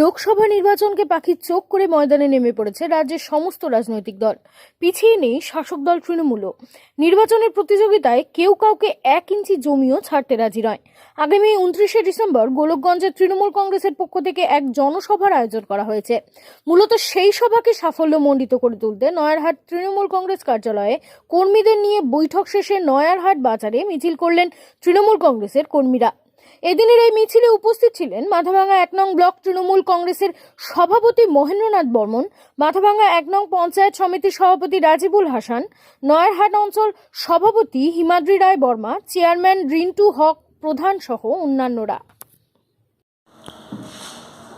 লোকসভা নির্বাচনকে পাখির চোখ করে ময়দানে নেমে পড়েছে রাজ্যের সমস্ত রাজনৈতিক দল। পিছিয়ে নেই শাসক দল তৃণমূলও। নির্বাচনের প্রতিযোগিতায় কেউ কাউকে এক ইঞ্চি জমিও ছাড়তে রাজি নয়। আগামী উনত্রিশে ডিসেম্বর গোলকগঞ্জের তৃণমূল কংগ্রেসের পক্ষ থেকে এক জনসভার আয়োজন করা হয়েছে। মূলত সেই সভাকে সাফল্য সাফল্যমণ্ডিত করে তুলতে নয়ারহাট তৃণমূল কংগ্রেস কার্যালয়ে কর্মীদের নিয়ে বৈঠক শেষে নয়ারহাট বাজারে মিছিল করলেন তৃণমূল কংগ্রেসের কর্মীরা। এদিনের এই মিছিলে উপস্থিত ছিলেন মাথাভাঙ্গা এক নং ব্লক তৃণমূল কংগ্রেসের সভাপতি মহেন্দ্রনাথ বর্মন, মাথাভাঙ্গা এক নং পঞ্চায়েত সমিতির সভাপতি রাজিবুল হাসান, নয়ারহাট অঞ্চল সভাপতি হিমাদ্রি রায় বর্মা, চেয়ারম্যান রিন্টু হক প্রধান সহ অন্যান্যরা।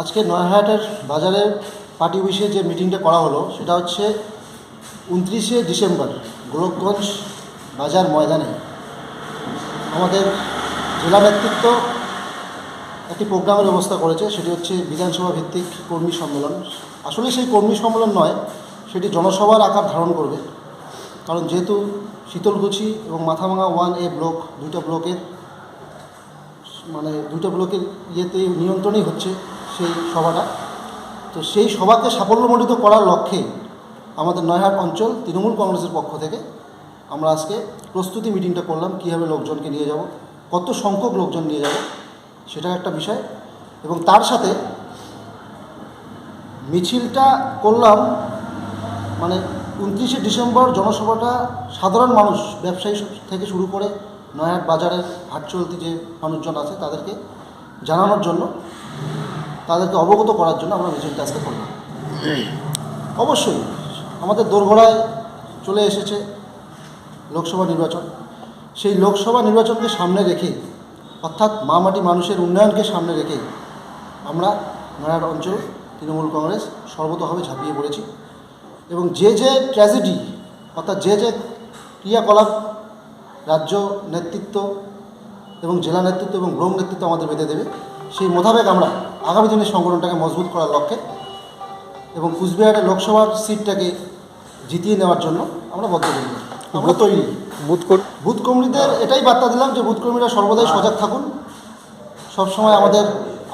আজকে নয়ারহাটের বাজারে পার্টি অফিসে যে মিটিংটা করা হলো, সেটা হচ্ছে উনত্রিশে ডিসেম্বর গোলকগঞ্জ বাজার ময়দানে। আমাদের জেলা নেতৃত্ব একটি প্রোগ্রামের ব্যবস্থা করেছে, সেটি হচ্ছে বিধানসভা ভিত্তিক কর্মী সম্মেলন। আসলে সেই কর্মী সম্মেলন নয়, সেটি জনসভার আকার ধারণ করবে। কারণ যেহেতু শীতলকুচি এবং মাথাভাঙা ওয়ান এ ব্লক দুইটা ব্লকের মানে দুইটা ব্লকের ইয়েতে নিয়ন্ত্রণই হচ্ছে সেই সভাটা। তো সেই সভাকে সাফল্যমণ্ডিত করার লক্ষ্যে আমাদের নয়হাট অঞ্চল তৃণমূল কংগ্রেসের পক্ষ থেকে আমরা আজকে প্রস্তুতি মিটিংটা করলাম, কীভাবে লোকজনকে নিয়ে যাব। কত সংখ্যক লোকজন নিয়ে যাবে, সেটা একটা বিষয়। এবং তার সাথে মিছিলটা করলাম মানে উনত্রিশে ডিসেম্বর জনসভাটা সাধারণ মানুষ, ব্যবসায়ী থেকে শুরু করে নয়াহাট বাজারের হাট চলতি যে মানুষজন আছে তাদেরকে জানানোর জন্য, তাদেরকে অবগত করার জন্য আমরা মিছিলটা আজকে করলাম। অবশ্যই আমাদের দোরগোড়ায় চলে এসেছে লোকসভা নির্বাচন। সেই লোকসভা নির্বাচনকে সামনে রেখে, অর্থাৎ মামাটি মানুষের উন্নয়নকে সামনে রেখে, আমরা নয়াহাট অঞ্চল, তৃণমূল কংগ্রেস সর্বতভাবে ঝাঁপিয়ে পড়েছি। এবং যে যে ট্র্যাজেডি, অর্থাৎ যে যে ক্রিয়াকলাপ, রাজ্য নেতৃত্ব এবং জেলা নেতৃত্ব এবং ব্লক নেতৃত্ব আমাদের বেঁধে দেবে, সেই মোতাবেক আমরা আগামী দিনের সংগঠনটাকে মজবুত করার লক্ষ্যে এবং কুচবিহারের লোকসভার সিটটাকে জিতিয়ে নেওয়ার জন্য আমরা বদ্ধ বদ্ধপরিকর। আমরা তৈরি বুথ কর্মীদের এটাই বার্তা দিলাম যে বুথ কর্মীরা সর্বদাই সজাগ থাকুন। সবসময় আমাদের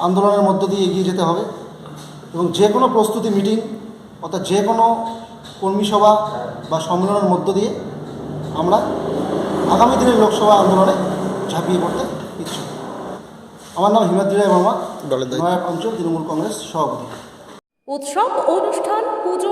আন্দোলনের মধ্য দিয়ে এগিয়ে যেতে হবে এবং যে কোনো প্রস্তুতি মিটিং অর্থাৎ যে কোনো কর্মী সভা বা সম্মেলনের মধ্য দিয়ে আমরা আগামী দিনের লোকসভা আন্দোলনে ঝাঁপিয়ে পড়তে ইচ্ছুক। আমার নাম হিমাদ্রি রায় বর্মা দলের। অঞ্চল তৃণমূল কংগ্রেস সভাপতি। উৎসব অনুষ্ঠান পুজো